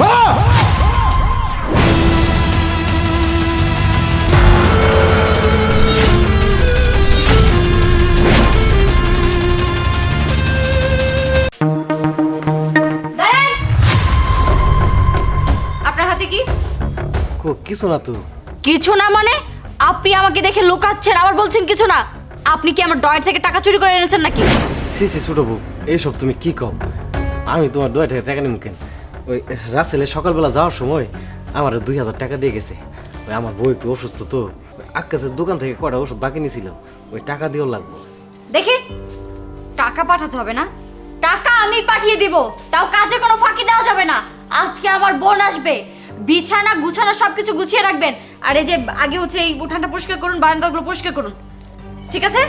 মা! আপনার হাতে কি? কো কিছু না তো। কিছু না মানে? আপনি আমাকে দেখে লুকাচ্ছেন আবার বলছেন কিছু না। আপনি কি আমার ডয়ের থেকে টাকা চুরি করে এনেছেন নাকি? সি সি ছোট বউ এইসব তুমি কি কও আমি তোমার দুই টাকা টাকা নিম কেন? ওই রাসেলে সকালবেলা যাওয়ার সময় আমার দুই হাজার টাকা দিয়ে গেছে। ওই আমার বউ একটু অসুস্থ তো। আকাশের দোকান থেকে কটা ওষুধ বাকি নিয়েছিলাম। ওই টাকা দিয়েও লাগবে। দেখি, টাকা পাঠাতে হবে না? টাকা আমি পাঠিয়ে দিব। তাও কাজে কোনো ফাঁকি দেওয়া যাবে না। আজকে আমার বোন আসবে। বিছানা গুছানো সবকিছু গুছিয়ে রাখবেন। আর এই যে আগে হচ্ছে এই উঠানটা পরিষ্কার করুন, বারান্দাগুলো পরিষ্কার করুন। ঠিক আছে?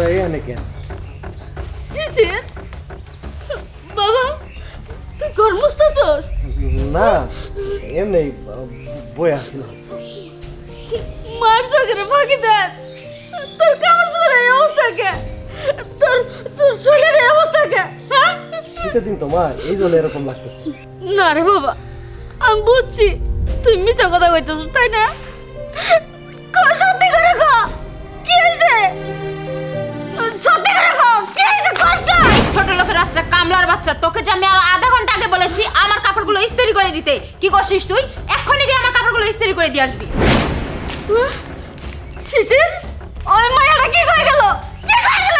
তোমরা এখানে কেন শিশির বাবা তুই ঘর মুছতেছ না এমনি বই আসছিলাম মার চোখের ফাঁকি দেন তোর কামড় চোখের এই অবস্থা কে তোর তোর শরীরের এই অবস্থা কে হ্যাঁ শীতের দিন তোমার এই জন্য এরকম লাগতেছে না রে বাবা আমি বুঝছি তুই মিছা কথা কইতেছ তাই না কর সত্যি করে কো কি হইছে সত্যি করে কো কি হইছে কষ্ট ছোট লোকের বাচ্চা কামলার বাচ্চা তোকে যে আমি আর আধা ঘণ্টা আগে বলেছি আমার কাপড়গুলো ইস্ত্রি করে দিতে। কি করছিস তুই? এক্ষুনি গিয়ে আমার কাপড়গুলো ইস্ত্রি করে দিয়ে আসবি। শিশির ওই মায়াটা কি কই গেল? কি কই গেল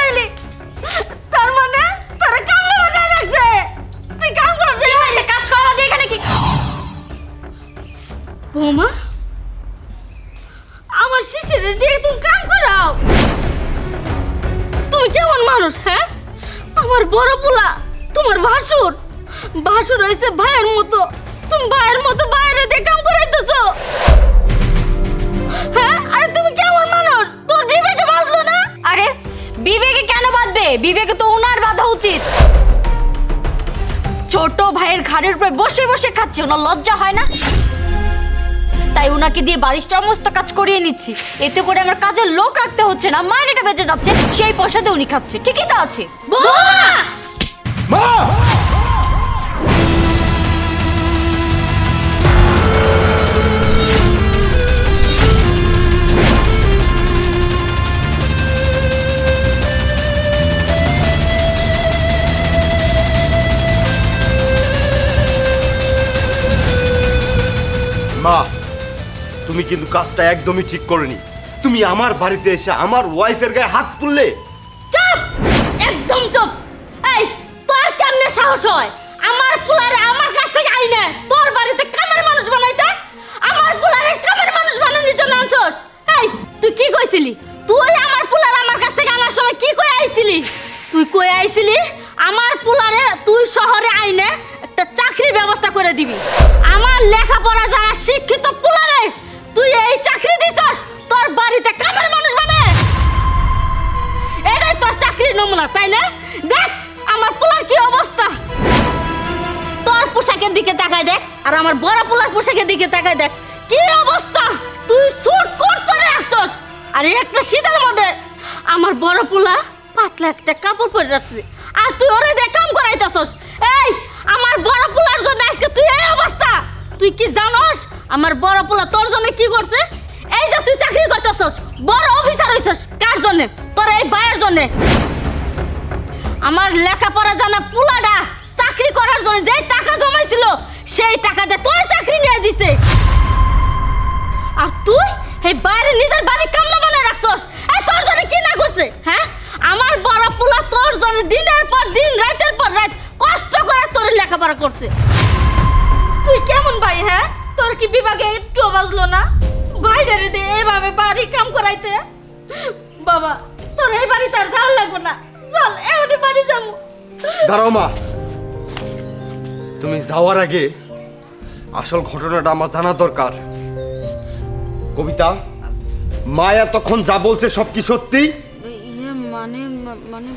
বড় পোলা, তোমার ভাসুর। ভাসুর হয়েছে ভাইয়ের মতো। তুমি ভাইয়ের মতো বাইরে দিয়ে কাম করাইতেছো। হ্যাঁ? আরে তুমি কেমন মানুষ? তোর বিবেকে বাঁচলো না? আরে, বিবেকে কেন বাঁধবে? বিবেকে তো ওনার বাঁধা উচিত। ছোট ভাইয়ের ঘাড়ের উপরে বসে বসে খাচ্ছে, ওনার লজ্জা হয় না? তাই ওনাকে দিয়ে বাড়ির সমস্ত কাজ করিয়ে নিচ্ছি। এতে করে আমার কাজের লোক রাখতে হচ্ছে না মাইনেটা বেঁচে যাচ্ছে সেই পয়সাতে উনি খাচ্ছে ঠিকই তো আছে। মা! মা! তুমি কিন্তু কাজটা একদমই ঠিক করনি। তুমি আমার বাড়িতে এসে আমার ওয়াইফের গায়ে হাত তুললে? চুপ! একদম চুপ! এই, তোর কেমনে সাহস হয়? আমার পোলারে আমার কাছ থেকে আইনে তোর বাড়িতে কামের মানুষ বানাইতে? আমার পোলারে কামের মানুষ বানানোর জন্য আনছস? এই, তুই কি কইছিলি? তুই আমার পোলার আমার কাছ থেকে আনার সময় কি কই আইছিলি? তুই কই আইছিলি, আমার পোলারে তুই শহরে আইনে একটা চাকরির ব্যবস্থা করে দিবি। আমার লেখাপড়া যারা শিক্ষিত পোলারে আর আমার বড় পোলার পোশাকের দিকে তাকায় দেখ। কি অবস্থা? তুই সুট কোট পরে রাখছস? আর একটা শীতের মধ্যে আমার বড় পোলা পাতলা একটা কাপড় পরে রাখছে। আর তুই ওরে দিয়ে কাম করাইতেছস। এই, আমার বড় পোলার জন্য আজকে তুই এই অবস্থা? তুই কি জানোস আমার বড় পোলা তোর জন্য কি করছে? এই যে তুই চাকরি করতেছস, বড় অফিসার হইছস। কার জন্য? তোর এই ভাইয়ের জন্য। আমার লেখাপড়া জানা পোলাটা চাকরি করার জন্য যে টাকা জমাইছিল সেই টাকাতে তোর চাকরি নিয়ে দিছে। আর তুই এই বাইরে নিজের বাড়ি কামলা বানায় রাখছস। এই তোর জন্য কি না করছে হ্যাঁ? আমার বড় পোলা তোর জন্য দিনের পর দিন, রাতের পর রাত কষ্ট করে তোর লেখাপড়া করছে। তুই কেমন ভাই হ্যাঁ? তোর কি বিভাগে একটু বাজলো না? বাইরে দে এভাবে বাড়ি কাম করাইতে? বাবা, তোর এই বাড়িতে আর যাওয়ার লাগবে না। চল, এখনই বাড়ি যাব। দাঁড়াও মা তুমি যাওয়ার আগে আসল ঘটনাটা আমার জানা দরকার। কবিতা মা এতক্ষণ যা বলছে সব কি সত্যি? ইয়ে মানে মানে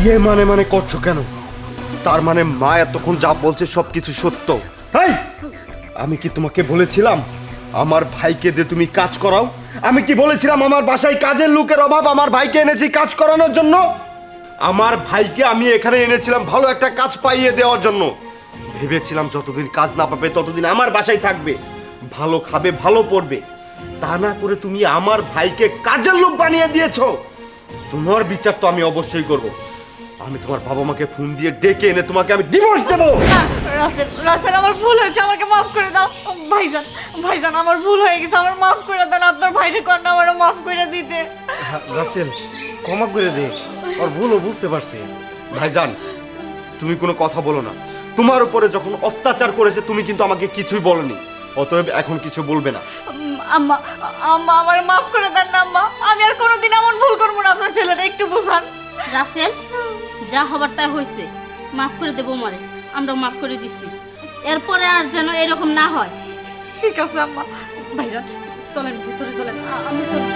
ইয়ে মানে মানে করছ কেন? তার মানে মা এতক্ষণ যা বলছে সব কিছু সত্য আমি কি তোমাকে বলেছিলাম আমার ভাইকে দিয়ে তুমি কাজ করাও? আমি কি বলেছিলাম আমার বাসায় কাজের লোকের অভাব আমার ভাইকে এনেছি কাজ করানোর জন্য? আমার ভাইকে আমি এখানে এনেছিলাম ভালো একটা কাজ পাইয়ে দেওয়ার জন্য। ভেবেছিলাম যতদিন কাজ না পাবে ততদিন আমার বাসায় থাকবে। ভালো খাবে ভালো পড়বে। তা না করে তুমি আমার ভাইকে কাজের লোক বানিয়ে দিয়েছ। তোমার বিচার তো আমি অবশ্যই করব। আমি তোমার বাবা মাকে ফোন দিয়ে ডেকে এনে তোমাকে আমি ডিভোর্স দেবো। রাসেল রাসেল আমার ভুল হয়েছে আমাকে মাফ করে দাও। ভাইজান ভাইজান আমার ভুল হয়ে গেছে আমার মাফ করে দেন। আপনার ভাইরে কন্যা আমার মাফ করে দিতে। রাসেল ক্ষমা করে দে। ওর ভুলও বুঝতে পারছি। ভাইজান তুমি কোনো কথা বলো না। তোমার উপরে যখন অত্যাচার করেছে তুমি কিন্তু আমাকে কিছুই বলনি। অতএব এখন কিছু বলবে না। আম্মা আম্মা আমার মাফ করে দেন না আম্মা। আমি আর কোনোদিন এমন ভুল করব না আপনার ছেলেটা একটু বুঝান। রাসেল যা হবার তাই হয়েছে মাফ করে দেবো মারে আমরা মাফ করে দিচ্ছি এরপরে আর যেন এরকম না হয়। ঠিক আছে আম্মা। ভাইজান চলেন ভিতরে চলেন। আমি চলেন